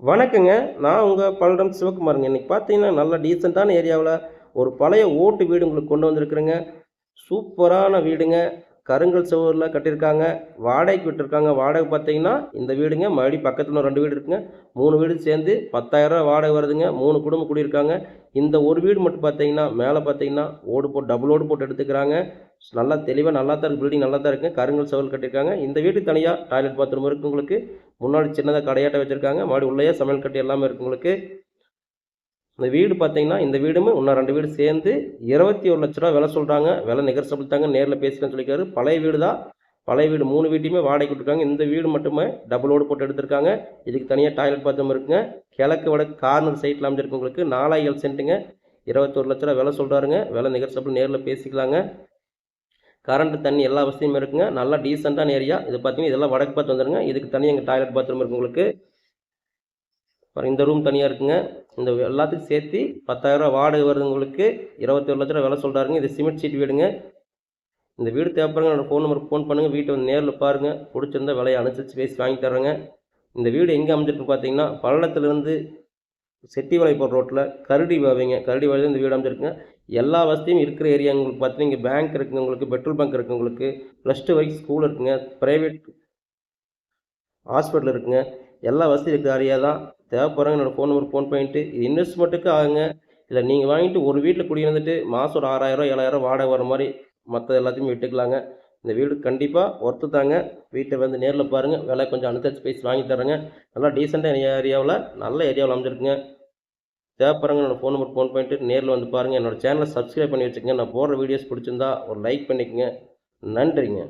வணக்கங்க. நான் உங்கள் பல்லடம் சிவகுமாருங்க. இன்றைக்கி பார்த்தீங்கன்னா நல்ல டீசெண்டான ஏரியாவில் ஒரு பழைய ஓட்டு வீடு உங்களுக்கு கொண்டு வந்திருக்குறேங்க. சூப்பரான வீடுங்க. கருங்கல் சுவரில் கட்டியிருக்காங்க வாடகைக்கு விட்டுருக்காங்க. வாடகை பார்த்தீங்கன்னா இந்த வீடுங்க மறுபடி பக்கத்தில் ரெண்டு வீடு இருக்குங்க. மூணு வீடு சேர்ந்து பத்தாயிரரூவா வாடகை வருதுங்க. மூணு குடும்பம் குடியிருக்காங்க. இந்த ஒரு வீடு மட்டும் பார்த்தீங்கன்னா மேலே பார்த்தீங்கன்னா ஓடு போட்டு டபுள் ஓடு போட்டு எடுத்துக்கிறாங்க. நல்லா தெளிவாக நல்லா தான் இருக்குது பில்டிங் நல்லா தான் இருக்குங்க கருங்கல் சவல் கட்டியிருக்காங்க. இந்த வீட்டுக்கு தனியாக டாய்லெட் பாத்ரூம் இருக்குது உங்களுக்கு. முன்னாடி சின்னதாக கடையாட்ட வச்சுருக்காங்க. மறுபடி உள்ளேயே சமையல் கட்டி எல்லாமே இருக்குது உங்களுக்கு. இந்த வீடு பார்த்தீங்கன்னா இந்த வீடுமே இன்னும் ரெண்டு வீடு சேர்ந்து இருபத்தி ஒரு லட்ச ரூபா விலை சொல்கிறாங்க விலை நிகர்சபிள் தாங்க நேரில் பேசிக்கன்னு சொல்லியிருக்காரு. பழைய வீடு தான். பழைய வீடு மூணு வீட்டையுமே வாடகை விட்டுருக்காங்க. இந்த வீடு மட்டுமே டபுள் ஓடு போட்டு எடுத்திருக்காங்க. இதுக்கு தனியாக டாய்லெட் பாத்ரூம் இருக்குங்க. கிழக்கு வடக்கு கார்னர் சைட்டில் அமைஞ்சிருக்கு உங்களுக்கு. நாலாயிரம் சென்ட்டுங்க இருபத்தொரு லட்ச ரூபா விலை சொல்கிறாருங்க விலை நிகர்சபிள் நேரில் பேசிக்கலாங்க. கரண்ட் தண்ணி எல்லா வசதியுமே இருக்குங்க. நல்லா டீசெண்டான ஏரியா இது பார்த்தீங்கன்னா இதெல்லாம் வடக்கு பார்த்து வந்துருங்க. இதுக்கு தனியாக எங்கள் டாய்லெட் பாத்ரூம் இருக்குது உங்களுக்கு. இந்த ரூம் தனியாக இருக்குங்க. இந்த எல்லாத்துக்கும் சேர்த்து பத்தாயிரம் வாடகை வருதுங்களுக்கு இருபத்தொரு லட்ச ரூபா விலை சொல்கிறாருங்க இது சிமெண்ட் சீட் வீடுங்க. இந்த வீடு தேவைப்படுங்க என்னோடய ஃபோன் நம்பருக்கு ஃபோன் பண்ணுங்கள் வீட்டை வந்து நேரில் பாருங்கள் பிடிச்சிருந்தா விலையை அனுசரித்து பேசி வாங்கி தர்றேங்க. இந்த வீடு எங்கே அமைஞ்சிருக்குன்னு பார்த்தீங்கன்னா பல்லடத்துலேருந்து செட்டிவாளைப்பூர் ரோட்டில் கரடி வாவிங்க. கரடி வாவில இந்த வீடு அமைஞ்சிருக்குங்க. எல்லா வசதியும் இருக்கிற ஏரியா உங்களுக்கு பார்த்தீங்கன்னா இங்கே பேங்க் இருக்குங்க உங்களுக்கு பெட்ரோல் பங்க் இருக்குது உங்களுக்கு. ப்ளஸ் டூ வரைக்கும் ஸ்கூல் இருக்குங்க. ப்ரைவேட் ஹாஸ்பிட்டல் இருக்குங்க. எல்லா வசதியும் இருக்கிற ஏரியா தான். தேவைப்படுறாங்க என்னோடய ஃபோன் நம்பர் ஃபோன் பண்ணிட்டு இது இன்வெஸ்ட்மெண்ட்டுக்கு ஆகுங்க. இல்லை நீங்கள் வாங்கிட்டு ஒரு வீட்டில் குடியிருந்துட்டு மாதம் ஒரு ஆறாயிரம் ஏழாயிரம் வாடகை வர மாதிரி மற்ற எல்லாத்தையுமே விட்டுக்கலாங்க. இந்த வீடு கண்டிப்பாக ஒர்த்து தாங்க. வீட்டை வந்து நேரில் பாருங்கள் விலை கொஞ்சம் அனுசரித்து பேசி வாங்கி தரேங்க. நல்லா டீசெண்டாக ஏரியாவில் நல்ல ஏரியாவில் அமைஞ்சிருக்குங்க. தேவைப்படுறவங்க என்னோடய ஃபோன் நம்பர் ஃபோன் பண்ணிட்டு நேரில் வந்து பாருங்கள் என்னோடய சேனலை சப்ஸ்கிரைப் பண்ணி வச்சுக்கோங்க. நான் போடுற வீடியோஸ் பிடிச்சிருந்தா ஒரு லைக் பண்ணிக்கங்க. நன்றிங்க.